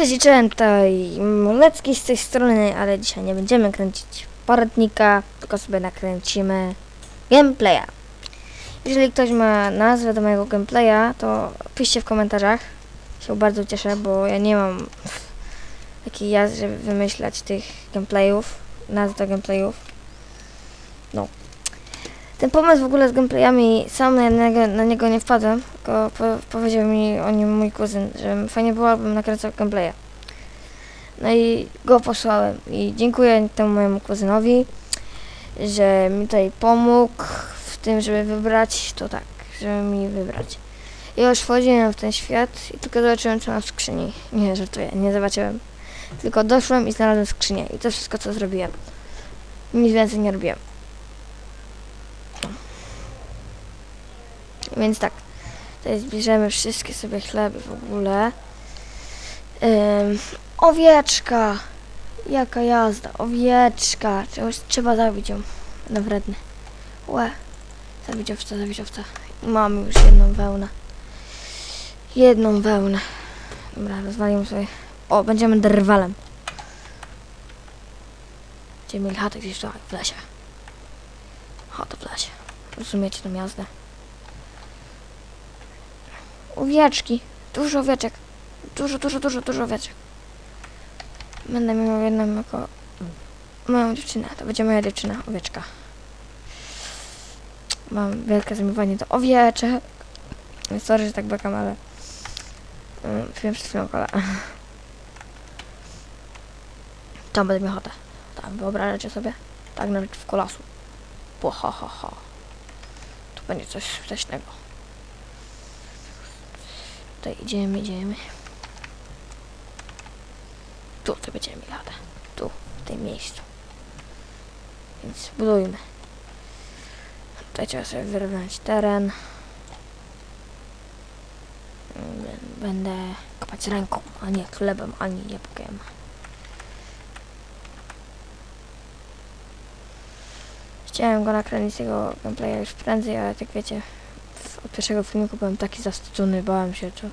Cześć, cześć, tutaj Molecki z tej strony, ale dzisiaj nie będziemy kręcić poradnika, tylko sobie nakręcimy gameplaya. Jeżeli ktoś ma nazwę do mojego gameplaya, to piszcie w komentarzach. Się bardzo cieszę, bo ja nie mam takiej jazdy, żeby wymyślać tych gameplayów, nazw do gameplayów. No. Ten pomysł w ogóle z gameplayami, sam na, niego, na niego nie wpadłem, tylko po, powiedział mi o nim mój kuzyn, że fajnie było, abym nakręcał gameplaya. No i go posłałem i dziękuję temu mojemu kuzynowi, że mi tutaj pomógł w tym, żeby wybrać, to tak, żeby mi wybrać. I już wchodziłem w ten świat i tylko zobaczyłem, co mam w skrzyni. Nie, żartuję, nie zobaczyłem. Tylko doszłem i znalazłem skrzynię i to wszystko, co zrobiłem. Nic więcej nie robiłem. Więc tak, tutaj zbierzemy wszystkie sobie chleby w ogóle. Ym, owieczka! Jaka jazda, owieczka! Trzeba, zabić ją. Na wredny. Łe. Zabić owca, zabić owca. I mamy już jedną wełnę. Jedną wełnę. Dobra, rozwalimy sobie. O, będziemy drwalem. Będziemy mieli chatę gdzieś tutaj, w lesie. Chata w lesie. Rozumiecie tą jazdę? Owieczki. Dużo owieczek. Dużo, dużo, dużo, dużo owieczek. Będę miał jedną jako moją dziewczynę. To będzie moja dziewczyna, owieczka. Mam wielkie zamiłowanie do owieczek. Sorry, że tak bekam, ale... Um, piłem przed chwilą kolę. Tam będę miał ochotę. Tam, wyobrażacie sobie? Tak nawet w kolasu. Bo ha, ha, ha. Tu będzie coś wcześnego. Tutaj idziemy, idziemy. Tu, tu będziemy chatę. Tu, w tym miejscu. Więc budujmy. Tutaj trzeba sobie wyrównać teren. Bę- Będę kopać ręką, a nie chlebem, ani jabłkiem. Chciałem go nakręcić tego gameplaya już prędzej, ale tak wiecie, od pierwszego filmiku byłem taki zawstydzony, bałem się czy,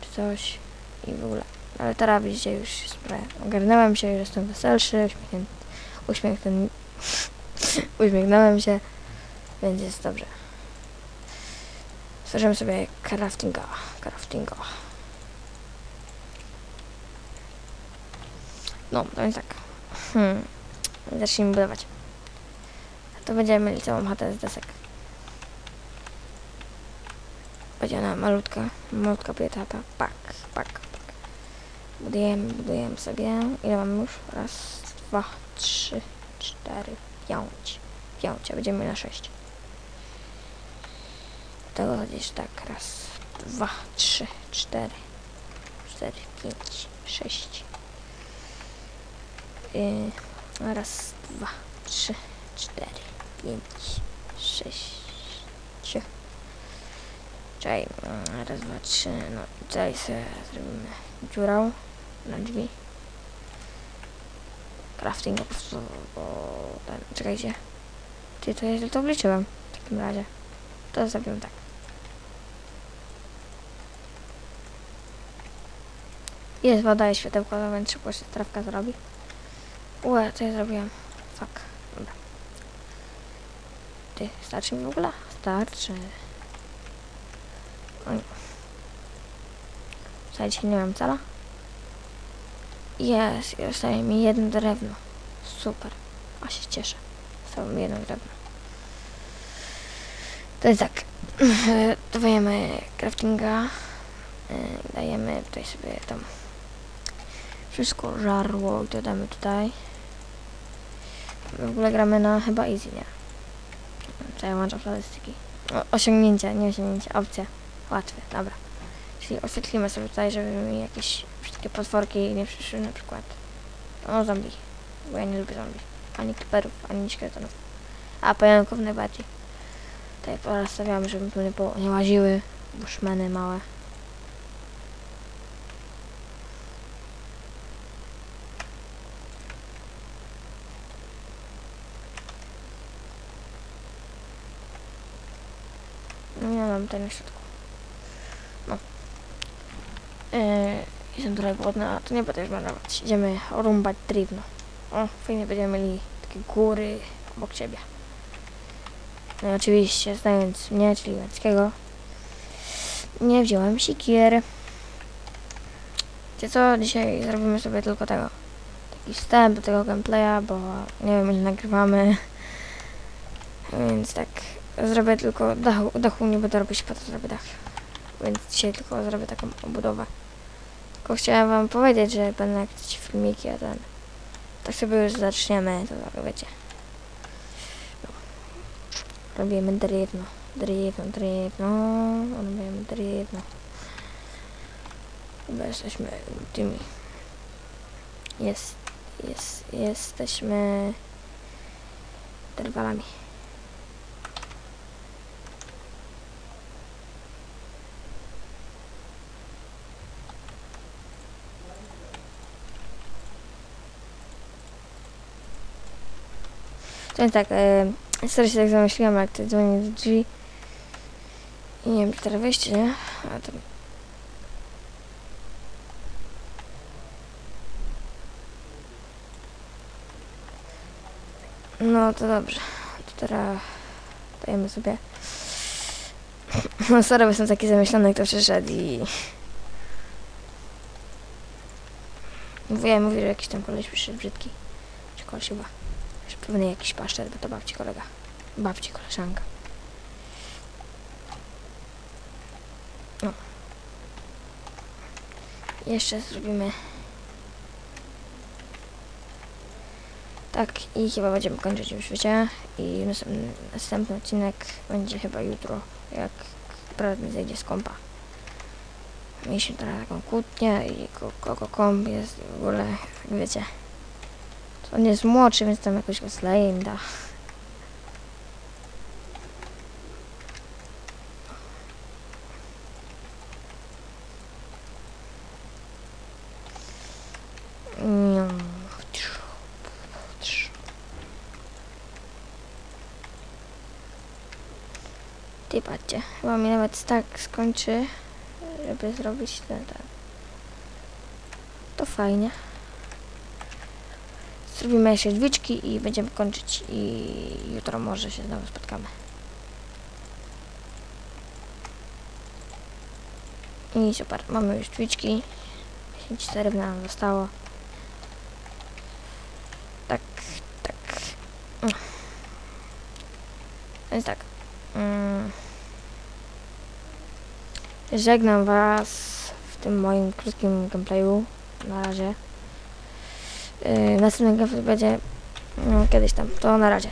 czy coś i w ogóle. Ale teraz widzicie już sprawę. Ogarnąłem się, już jestem weselszy, uśmiechnięty, uśmiechnięty, uśmiechnąłem się, więc jest dobrze. Stworzymy sobie craftinga, craftinga. No, to więc tak. Hmm. Zacznijmy budować. To będziemy mieli całą chatę z desek. Ona malutka, malutka chata. Pak, pak, pak. Budujemy, budujemy sobie. Ile mamy już? Raz, dwa, trzy, cztery, pięć. Pięć, a będziemy na sześć. Tego gdzieś tak. Raz, dwa, trzy, cztery, cztery, pięć, sześć. Yy, raz, dwa, trzy, cztery, pięć, sześć. Czekaj, mm, raz, dwa, trzy, no tutaj sobie zrobimy dziurę na drzwi. Crafting po prostu, bo ten, czekajcie. Ty, to źle to obliczyłem w takim razie. To zrobimy tak. Jest woda i światełko, no więc szybko się trawka zrobi. Ue, co ja zrobiłem? Fuck. Dobra. Ty, starczy mi w ogóle? Starczy. Oj. Słuchajcie, nie mam cala. Jest, zostaje mi jedno drewno. Super. A się cieszę. Zostało mi jedno drewno. To jest tak. Dodajemy craftinga. Yy, Dajemy tutaj sobie tam wszystko żarło i dodamy tutaj. W ogóle gramy na chyba easy, nie? Co ja włączam statystyki. O, osiągnięcia, nie osiągnięcia, opcja. Łatwe, dobra. Czyli oświetlimy sobie tutaj, żeby mi jakieś wszystkie potworki nie przyszły na przykład. O, zombie. Bo ja nie lubię zombie. Ani kliperów, ani szkieletonów. A pająków najbardziej. Tutaj porozstawiamy, żeby tu nie, po, nie łaziły bushmeny małe. No ja mam ten na środku. Yy, Jestem trochę głodna, to nie będę już marnować. Idziemy rąbać drewno. O, fajnie będziemy mieli takie góry obok siebie. No i oczywiście, znając mnie, czyli Łęckiego, nie wziąłem sikier. Wiecie co, dzisiaj zrobimy sobie tylko tego. Taki wstęp do tego gameplaya, bo nie wiem ile nagrywamy. Więc tak, zrobię tylko dachu, dachu nie będę robić, po to zrobię dach. Więc dzisiaj tylko zrobię taką obudowę. Tylko chciałem wam powiedzieć, że będą jakieś filmiki, a ten... Tak sobie już zaczniemy, to tak wiecie. Robimy drewno, drewno, drewno, robimy drewno. Chyba jesteśmy tymi. Jest, jest, jesteśmy drwalami. To tak, e, sorry się tak zamyśliłam, jak to dzwoni do drzwi. I nie wiem, czy teraz wejść, czy nie? A to... No to dobrze. To teraz dajemy sobie. No sorry, bo jestem taki zamyślony, kto przyszedł i... Wuja mówi, że jakiś tam koleś przyszedł brzydki. Czy koleś chyba. Pewnie jakiś paszczet, bo to babci kolega. Babci koleżanka. No. Jeszcze zrobimy... Tak, i chyba będziemy kończyć już, wiecie? I następny, odcinek będzie chyba jutro, jak brat mi zejdzie z kąpa. Mieliśmy teraz taką kłótnię i ko- kogo komp jest w ogóle, wiecie. On jest młodszy, więc tam jakoś go zleje im. Ty patrzcie, chyba mi nawet tak skończy, żeby zrobić ten, ten. To fajnie. Zrobimy jeszcze drzwiczki i będziemy kończyć i jutro może się znowu spotkamy. I super, mamy już drzwiczki. 54 nam zostało. Tak, tak. Więc tak. Mm. Żegnam was w tym moim krótkim gameplayu. Na razie. Yy, następny gameplay będzie no, kiedyś tam. To na razie.